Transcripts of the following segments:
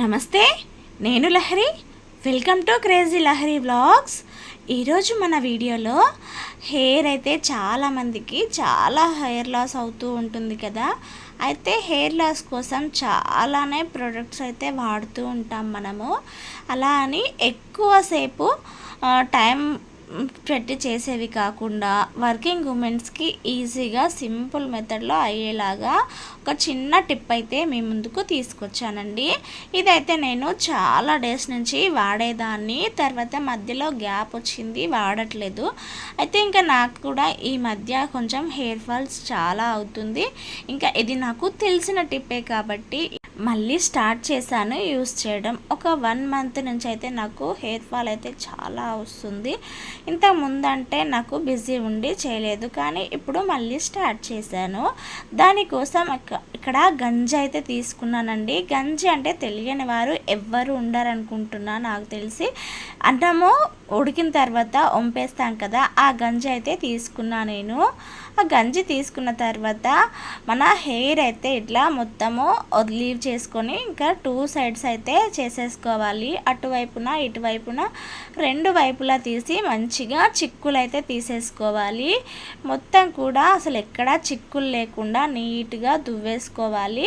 నమస్తే నేను Lahari. Welcome to crazy Lahari vlogs ఈరోజు మన వీడియోలో హెయిర్ అయితే చాలామందికి చాలా హెయిర్ లాస్ అవుతూ ఉంటుంది కదా. అయితే హెయిర్ లాస్ కోసం చాలానే ప్రొడక్ట్స్ అయితే వాడుతూ ఉంటాం మనము. అలా అని ఎక్కువసేపు టైం పెట్టి చేసేవి కాకుండా వర్కింగ్ ఉమెన్స్కి ఈజీగా సింపుల్ మెథడ్లో అయ్యేలాగా ఒక చిన్న టిప్ అయితే మీ ముందుకు తీసుకొచ్చానండి. ఇదైతే నేను చాలా డేస్ నుంచి వాడేదాన్ని. తర్వాత మధ్యలో గ్యాప్ వచ్చింది వాడట్లేదు. అయితే ఇంకా నాకు కూడా ఈ మధ్య కొంచెం హెయిర్ ఫాల్స్ చాలా అవుతుంది. ఇంకా ఇది నాకు తెలిసిన టిప్పే కాబట్టి మళ్ళీ స్టార్ట్ చేశాను యూస్ చేయడం. ఒక వన్ మంత్ నుంచి అయితే నాకు హెయిర్ ఫాల్ అయితే చాలా వస్తుంది. ఇంత ముందంటే నాకు బిజీ ఉండి చేయలేదు. కానీ ఇప్పుడు మళ్ళీ స్టార్ట్ చేశాను. దానికోసం ఇక్కడ గంజి అయితే తీసుకున్నానండి. గంజి అంటే తెలియని వారు ఎవ్వరు ఉండరనుకుంటున్నా నాకు తెలిసి. అన్నము ఉడికిన తర్వాత వంపేస్తాం కదా ఆ గంజి అయితే తీసుకున్నా నేను. ఆ గంజి తీసుకున్న తర్వాత మన హెయిర్ అయితే ఇట్లా మొత్తము లీవ్ చేసుకొని ఇంకా టూ సైడ్స్ అయితే చేసేసుకోవాలి. అటువైపున ఇటువైపున రెండు వైపులా తీసి మంచిగా చిక్కులు అయితే తీసేసుకోవాలి. మొత్తం కూడా అసలు ఎక్కడా చిక్కులు లేకుండా నీట్గా దువ్వేసుకోవాలి.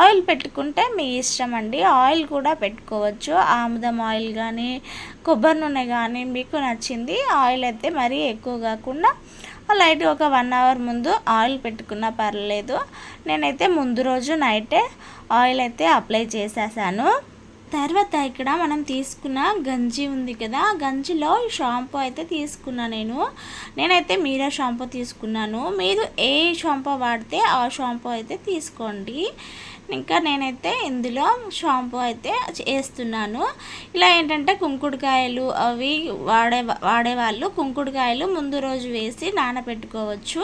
ఆయిల్ పెట్టుకుంటే మీ ఇష్టం అండి. ఆయిల్ కూడా పెట్టుకోవచ్చు. ఆముదం ఆయిల్ కానీ కొబ్బరి నూనె కానీ మీకు నచ్చింది ఆయిల్ అయితే మరీ ఎక్కువ కాకుండా లైట్ ఒక వన్ అవర్ ముందు ఆయిల్ పెట్టుకున్నా పర్లేదు. నేనైతే ముందు రోజు నైటే ఆయిల్ అయితే అప్లై చేసేసాను. తర్వాత ఇక్కడ మనం తీసుకున్న గంజి ఉంది కదా గంజిలో షాంపూ అయితే తీసుకున్నా నేను. నేనైతే మీరా షాంపూ తీసుకున్నాను. మీరు ఏ షాంపూ వాడితే ఆ షాంపూ అయితే తీసుకోండి. ఇంకా నేనైతే ఇందులో షాంపూ అయితే వేస్తున్నాను. ఇలా ఏంటంటే కుంకుడుకాయలు అవి వాడే వాడేవాళ్ళు కుంకుడుకాయలు ముందు రోజు వేసి నానబెట్టుకోవచ్చు.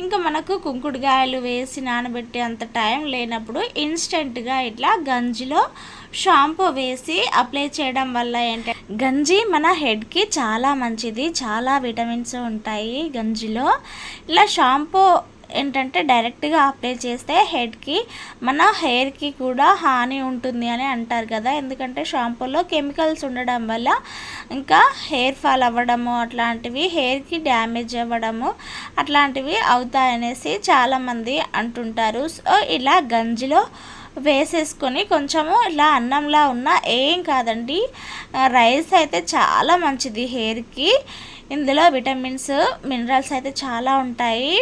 ఇంకా మనకు కుంకుడుకాయలు వేసి నానబెట్టే అంత టైం లేనప్పుడు ఇన్స్టెంట్గా ఇట్లా గంజిలో షాంపూ వేసి అప్లై చేయడం వల్ల ఏంటంటే గంజి మన హెడ్కి చాలా మంచిది. చాలా విటమిన్స్ ఉంటాయి గంజిలో. ఇలా షాంపూ ఏంటంటే డైరెక్ట్గా అప్లై చేస్తే హెడ్కి మన హెయిర్కి కూడా హాని ఉంటుంది అని అంటారు కదా. ఎందుకంటే షాంపూలో కెమికల్స్ ఉండడం వల్ల ఇంకా హెయిర్ ఫాల్ అవ్వడము అట్లాంటివి హెయిర్కి డ్యామేజ్ అవ్వడము అట్లాంటివి అవుతాయనేసి చాలామంది అంటుంటారు. సో ఇలా గంజిలో వేసేసుకొని కొంచెము ఇలా అన్నంలా ఉన్న ఏం కాదండి. రైస్ అయితే చాలా మంచిది హెయిర్కి. ఇందులో విటమిన్స్ మినరల్స్ అయితే చాలా ఉంటాయి.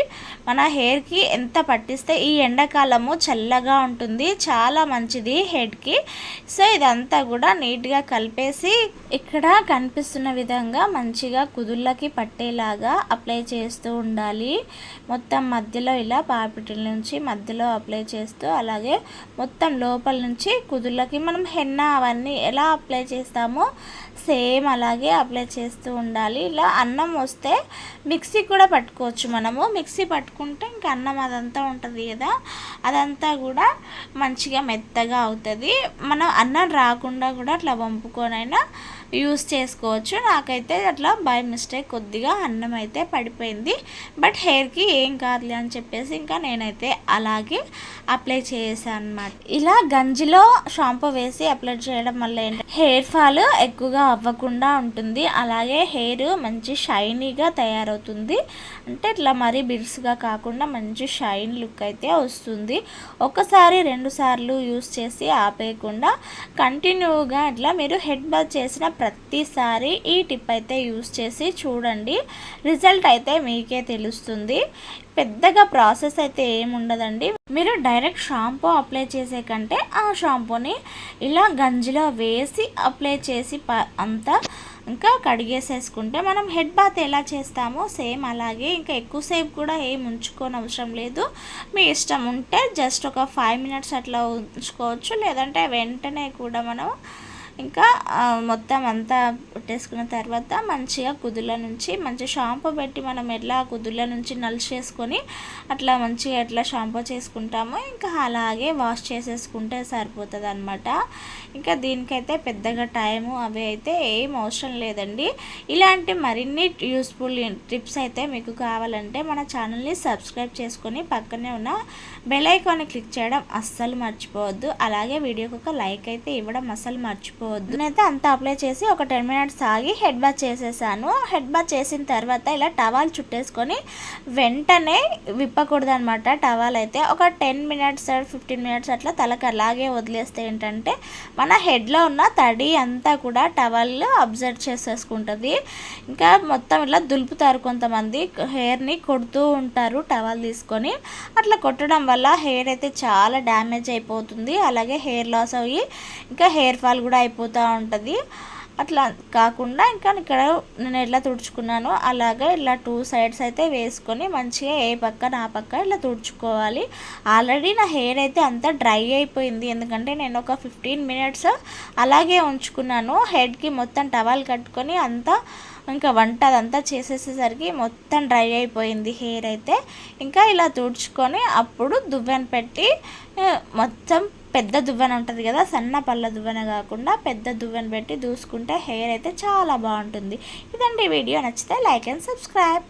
మన హెయిర్కి ఎంత పట్టిస్తే ఈ ఎండాకాలము చల్లగా ఉంటుంది. చాలా మంచిది హెడ్కి సో ఇదంతా కూడా నీట్గా కలిపేసి ఇక్కడ కనిపిస్తున్న విధంగా మంచిగా కుదుళ్ళకి పట్టేలాగా అప్లై చేస్తూ ఉండాలి. మొత్తం మధ్యలో ఇలా పాపిటిల నుంచి మధ్యలో అప్లై చేస్తూ అలాగే మొత్తం లోపల నుంచి కుదుళ్ళకి మనం హెన్న అవన్నీ ఎలా అప్లై చేస్తామో సేమ్ అలాగే అప్లై చేస్తూ ఉండాలి. ఇలా అన్నం వస్తే మిక్సీ కూడా పట్టుకోవచ్చు మనము. మిక్సీ పట్టుకుంటే ఇంకా అన్నం అదంతా ఉంటుంది కదా. అదంతా కూడా మంచిగా మెత్తగా అవుతుంది. మనం అన్నం రాకుండా కూడా అట్లా వంపుకొనైనా యూస్ చేసుకోవచ్చు. నాకైతే అట్లా బై మిస్టేక్ కొద్దిగా అన్నం అయితే పడిపోయింది. బట్ హెయిర్కి ఏం కాదులే అని చెప్పేసి ఇంకా నేనైతే అలాగే అప్లై చేసాను అనమాట ఇలా గంజిలో షాంపూ వేసి అప్లై చేయడం వల్ల ఏంటంటే హెయిర్ ఫాల్ ఎక్కువగా అవ్వకుండా ఉంటుంది. అలాగే హెయిర్ మంచి షైనీగా తయారవుతుంది. అంటే ఇట్లా మరీ బిర్స్గా కాకుండా మంచి షైన్ లుక్ అయితే వస్తుంది. ఒకసారి రెండు సార్లు యూస్ చేసి ఆపేయకుండా కంటిన్యూగా ఇట్లా మీరు హెడ్ బాత్ చేసిన ప్రతిసారి ఈ టిప్ అయితే యూస్ చేసి చూడండి. రిజల్ట్ అయితే మీకే తెలుస్తుంది. పెద్దగా ప్రాసెస్ అయితే ఏముండదండి. మీరు డైరెక్ట్ షాంపూ అప్లై చేసే కంటే ఆ షాంపూని ఇలా గంజిలో వేసి అప్లై చేసి ప అంతా ఇంకా కడిగేసేసుకుంటే మనం హెడ్ బాత్ ఎలా చేస్తామో సేమ్ అలాగే ఇంకా ఎక్కువసేపు కూడా ఏం ఉంచుకోని అవసరం లేదు. మీ ఇష్టం ఉంటే జస్ట్ ఒక ఫైవ్ మినిట్స్ అట్లా ఉంచుకోవచ్చు. లేదంటే వెంటనే కూడా మనం ఇంకా మొత్తం అంతా పెట్టేసుకున్న తర్వాత మంచిగా కుదుల నుంచి మంచి షాంపూ పెట్టి మనం ఎట్లా కుదుల నుంచి నలిచేసుకొని అట్లా మంచిగా ఎట్లా షాంపూ చేసుకుంటామో ఇంకా అలాగే వాష్ చేసేసుకుంటే సరిపోతుంది అనమాట ఇంకా దీనికైతే పెద్దగా టైము అవి అయితే ఏం అవసరం లేదండి. ఇలాంటి మరిన్ని యూస్ఫుల్ టిప్స్ అయితే మీకు కావాలంటే మన ఛానల్ని సబ్స్క్రైబ్ చేసుకొని పక్కనే ఉన్న బెల్ ఐకాన్ని క్లిక్ చేయడం అస్సలు మర్చిపోవద్దు. అలాగే వీడియోకి ఒక లైక్ అయితే ఇవ్వడం అస్సలు మర్చిపోవద్దు నేనైతే అంతా అప్లై చేసి ఒక టెన్ మినిట్స్ ఆగి హెడ్ బాత్ చేసేసాను. హెడ్ బాత్ చేసిన తర్వాత ఇలా టవాల్ చుట్టేసుకొని వెంటనే విప్పకూడదు అనమాట టవాల్ అయితే ఒక టెన్ మినిట్స్ ఫిఫ్టీన్ మినిట్స్ అట్లా తలకు అలాగే వదిలేస్తే ఏంటంటే మన హెడ్లో ఉన్న తడి అంతా కూడా టవల్ అబ్జర్వ్ చేసేసుకుంటుంది. ఇంకా మొత్తం ఇలా దులుపుతారు కొంతమంది. హెయిర్ని కొడుతూ ఉంటారు టవల్ తీసుకొని. అట్లా కొట్టడం వల్ల హెయిర్ అయితే చాలా డ్యామేజ్ అయిపోతుంది. అలాగే హెయిర్ లాస్ అయ్యి ఇంకా హెయిర్ ఫాల్ కూడా అయిపోతూ ఉంటుంది. అట్లా కాకుండా ఇంకా ఇక్కడ నేను ఎలా తుడుచుకున్నానో అలాగే ఇలా టూ సైడ్స్ అయితే వేసుకొని మంచిగా ఏ పక్క నా పక్క ఇలా తుడుచుకోవాలి. ఆల్రెడీ నా హెయిర్ అయితే అంతా డ్రై అయిపోయింది. ఎందుకంటే నేను ఒక ఫిఫ్టీన్ మినిట్స్ అలాగే ఉంచుకున్నాను. హెడ్కి మొత్తం టవల్ కట్టుకొని అంతా ఇంకా వంట అదంతా చేసేసేసరికి మొత్తం డ్రై అయిపోయింది హెయిర్ అయితే. ఇంకా ఇలా తుడుచుకొని అప్పుడు దువ్వెన పెట్టి మొత్తం పెద్ద దువ్వెన ఉంటుంది కదా సన్న పళ్ళ దువ్వెన కాకుండా పెద్ద దువ్వెన పెట్టి దూసుకుంటే హెయిర్ అయితే చాలా బాగుంటుంది. ఇదండి వీడియో. నచ్చితే లైక్ అండ్ సబ్స్క్రైబ్.